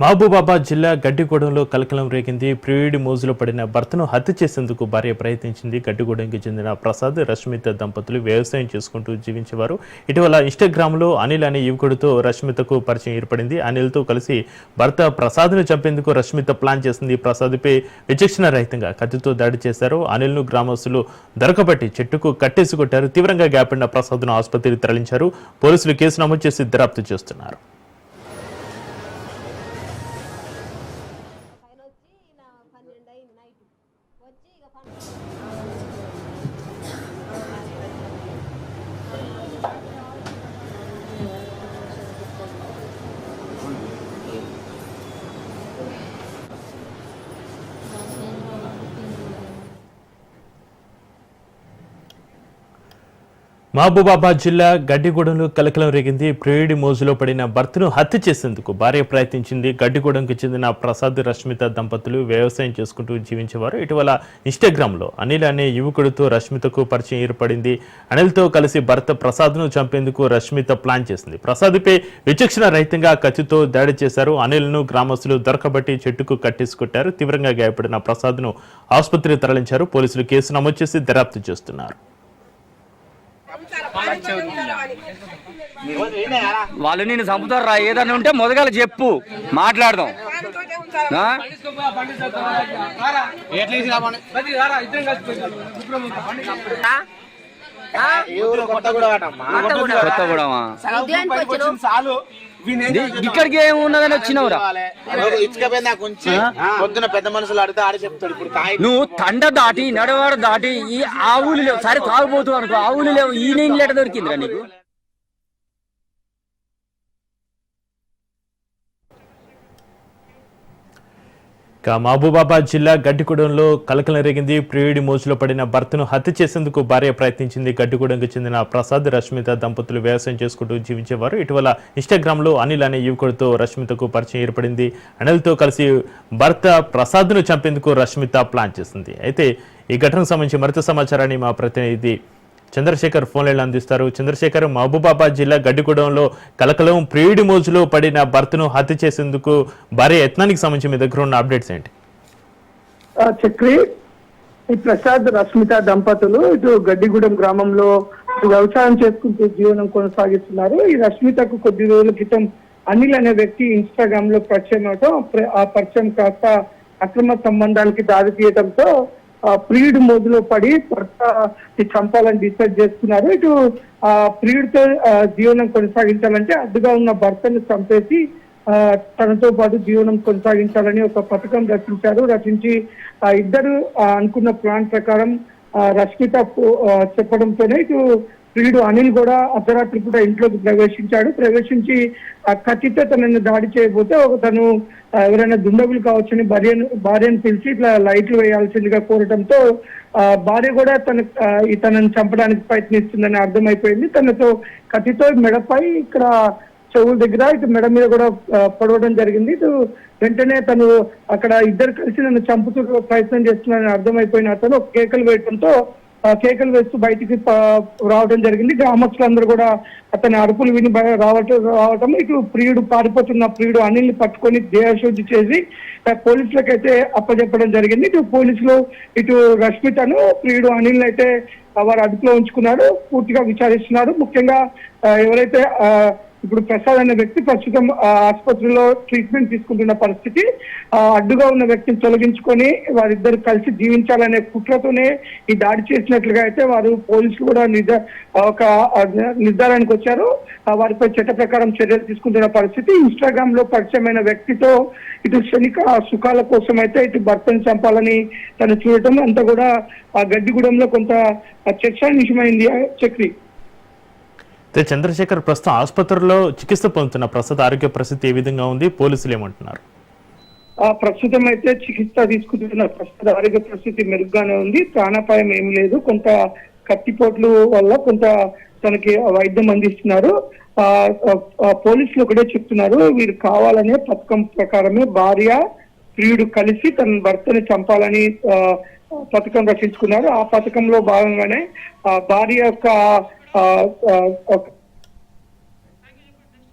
మహబూబాబాద్ జిల్లా గడ్డిగూడెంలో కలకలం రేగింది. ప్రియుడి మోజులో పడిన భర్తను హత్య చేసేందుకు భార్య ప్రయత్నించింది. గడ్డిగూడెంకి చెందిన ప్రసాద్ రష్మిత దంపతులు వ్యవసాయం చేసుకుంటూ జీవించేవారు. ఇటీవల ఇన్స్టాగ్రామ్లో అనిల్ అనే యువకుడితో రష్మితకు పరిచయం ఏర్పడింది. అనిల్తో కలిసి భర్త ప్రసాద్ను చంపేందుకు రష్మిత ప్లాన్ చేసింది. ప్రసాద్పై విచక్షణ రహితంగా కత్తితో దాడి చేశారు. అనిల్ను గ్రామస్తులు దొరకబట్టి చెట్టుకు కట్టేసి కొట్టారు. తీవ్రంగా గాయపడిన ప్రసాద్ను ఆసుపత్రికి తరలించారు. పోలీసులు కేసు నమోదు చేసి దర్యాప్తు చేస్తున్నారు. మహబూబాబాద్ జిల్లా గడ్డిగూడెంలో కలకలం రేగింది. ప్రియుడి మోజులో పడిన భర్తను హత్య చేసేందుకు భార్య ప్రయత్నించింది. గడ్డిగూడెంకు చెందిన ప్రసాద్ రష్మిత దంపతులు వ్యవసాయం చేసుకుంటూ జీవించేవారు. ఇటీవల ఇన్స్టాగ్రామ్లో అనిల్ అనే యువకుడితో రష్మితకు పరిచయం ఏర్పడింది. అనిల్తో కలిసి భర్త ప్రసాద్ను చంపేందుకు రష్మిత ప్లాన్ చేసింది. ప్రసాద్పై విచక్షణ రహితంగా కత్తితో దాడి చేశారు. అనిల్ను గ్రామస్తులు దొరకబట్టి చెట్టుకు కట్టేసి కొట్టారు తీవ్రంగా గాయపడిన ప్రసాద్ను ఆసుపత్రికి తరలించారు. పోలీసులు కేసు నమోదు చేసి దర్యాప్తు చేస్తున్నారు. వాళ్ళు నేను చంపుతారు రా ఏదన్నా ఉంటే మొదగల చెప్పు. మాట్లాడదాం. ఆ? కొత్తగూడమా ఇది ఇక్కడికి ఏమున్నదని వచ్చినావురా. పొద్దున పెద్ద మనుషులు అడిగితే ఆడ చెప్తాడు. ఇప్పుడు కాయ నువ్వు తండ దాటి నడవాడ దాటి ఈ ఆవులు లేవు. సరే తాగుపోతు అనుకో ఆవులు లేవు. ఈ నీళ్ళు ఎట దొరికిందిరా నీకు? ఇక మహబూబాబాద్ జిల్లా గడ్డిగూడెంలో కలకలం రేగింది. ప్రియుడి మోజులో పడిన భర్తను హత్య చేసేందుకు భార్య ప్రయత్నించింది. గడ్డిగూడెంకు చెందిన ప్రసాద్ రష్మిత దంపతులు వ్యవసాయం చేసుకుంటూ జీవించేవారు. ఇటీవల ఇన్స్టాగ్రామ్లో అనిల్ అనే యువకుడితో రష్మితకు పరిచయం ఏర్పడింది. అనిల్తో కలిసి భర్త ప్రసాద్ను చంపేందుకు రష్మిత ప్లాన్ చేసింది. అయితే ఈ ఘటనకు సంబంధించి మరింత సమాచారాన్ని మా ప్రతినిధి చంద్రశేఖర్ ఫోన్ అందిస్తారు. చంద్రశేఖర్ మహబూబాబాద్ జిల్లా గడ్డిగూడెంలో కలకలం ప్రియుడి మోజులో పడిన భర్తను హత్య చేసేందుకు భార్య యత్నానికి సంబంధించి మీ దగ్గర ఉన్న అప్డేట్స్ ఏంటి? చక్రి ఈ ప్రసాద్ రష్మిత దంపతులు ఇటు గడ్డిగూడెం గ్రామంలో వ్యవసాయం చేసుకుంటూ జీవనం కొనసాగిస్తున్నారు. ఈ రష్మితకు కొద్ది రోజుల క్రితం అనిల్ అనే వ్యక్తి ఇన్స్టాగ్రామ్లో పరిచయం అవటం ఆ పరిచయం కాస్త అక్రమ సంబంధాలకి దారి తీయడంతో ప్రియుడు మోదులో పడి భర్త చంపాలని డిసైడ్ చేస్తున్నారు ఇటు ఆ ప్రియుడితో జీవనం కొనసాగించాలంటే అడ్డుగా ఉన్న భర్తను చంపేసి ఆ, తనతో పాటు జీవనం కొనసాగించాలని ఒక పథకం రచించారు. రచించి ఇద్దరు అనుకున్న ప్లాన్ ప్రకారం ఆ, రష్మిత చెప్పడంతోనే ఇటు ప్రియుడు అనిల్ కూడా అర్ధరాత్రి కూడా ఇంట్లోకి ప్రవేశించాడు. ప్రవేశించి ఆ కత్తితో తనని దాడి చేయబోతే ఒక తను ఎవరైనా దుండగులు కావచ్చని భార్యను భార్యను పిలిచి ఇట్లా లైట్లు వేయాల్సిందిగా కోరటంతో ఆ, భార్య కూడా తన తనను ఈ తనని చంపడానికి ప్రయత్నిస్తుందని అర్థమైపోయింది. తనతో కత్తితో మెడపై ఇక్కడ చెవుల దగ్గర ఇటు మెడ మీద కూడా పడవడం జరిగింది. ఇటు వెంటనే తను అక్కడ ఇద్దరు కలిసి నన్ను చంపుతూ ప్రయత్నం చేస్తున్నానని అర్థమైపోయిన అతను కేకలు వేయడంతో కేకలు వేస్తూ బయటికి రావడం జరిగింది. గ్రామస్తులందరూ కూడా అతని అరుపులు విని రావటం రావటం. ఇటు ప్రియుడు పారిపోతున్న ప్రియుడు అనిల్ని పట్టుకొని దేహశుద్ధి చేసి పోలీసులకైతే అప్పచెప్పడం జరిగింది. ఇటు పోలీసులు ఇటు రష్మితను ప్రియుడు అనిల్ అయితే వారు అదుపులో ఉంచుకున్నారు. పూర్తిగా విచారిస్తున్నారు. ముఖ్యంగా ఎవరైతే ఇప్పుడు ప్రసాద్ అనే వ్యక్తి ప్రస్తుతం ఆసుపత్రిలో ట్రీట్మెంట్ తీసుకుంటున్న పరిస్థితి అడ్డుగా ఉన్న వ్యక్తిని తొలగించుకొని వారిద్దరు కలిసి జీవించాలనే కుట్రతోనే ఈ దాడి చేసినట్లుగా అయితే వారు పోలీసులు కూడా నిర్ధ ఒక నిర్ధారణకు వచ్చారు. ఆ, వారిపై చట్ట ప్రకారం చర్యలు తీసుకుంటున్న పరిస్థితి. ఇన్స్టాగ్రామ్లో పరిచయమైన వ్యక్తితో ఇటు క్షణిక సుఖాల కోసం అయితే ఇటు భర్తను చంపాలని తను చూడటం అంతా కూడా ఆ గడ్డిగూడెంలో కొంత చర్చానీయమైంది చక్రి. అయితే చంద్రశేఖర్ ప్రస్తుతం ఆసుపత్రిలో చికిత్స పొందుతున్న ప్రస్తుత ఆరోగ్య పరిస్థితి ఏ విధంగా ఉంది? పోలీసులు ఏమంటున్నారు? ఆ ప్రస్తుతం అయితే చికిత్స తీసుకుంటున్న ప్రస్తుత ఆరోగ్య పరిస్థితి మెరుగ్గానే ఉంది. ప్రాణాపాయం ఏమి లేదు. కొంత కత్తిపోట్లు వల్ల కొంత తనకి వైద్యం అందిస్తున్నారు. ఆ పోలీసులు ఒకటే చెప్తున్నారు. వీరు కావాలనే పథకం ప్రకారమే భార్య ప్రియుడు కలిసి తన భర్తని చంపాలని ఆ, పథకం రచించుకున్నారు. ఆ పథకంలో భాగంగానే ఆ భార్య యొక్క ఆ, ఆ, ఒక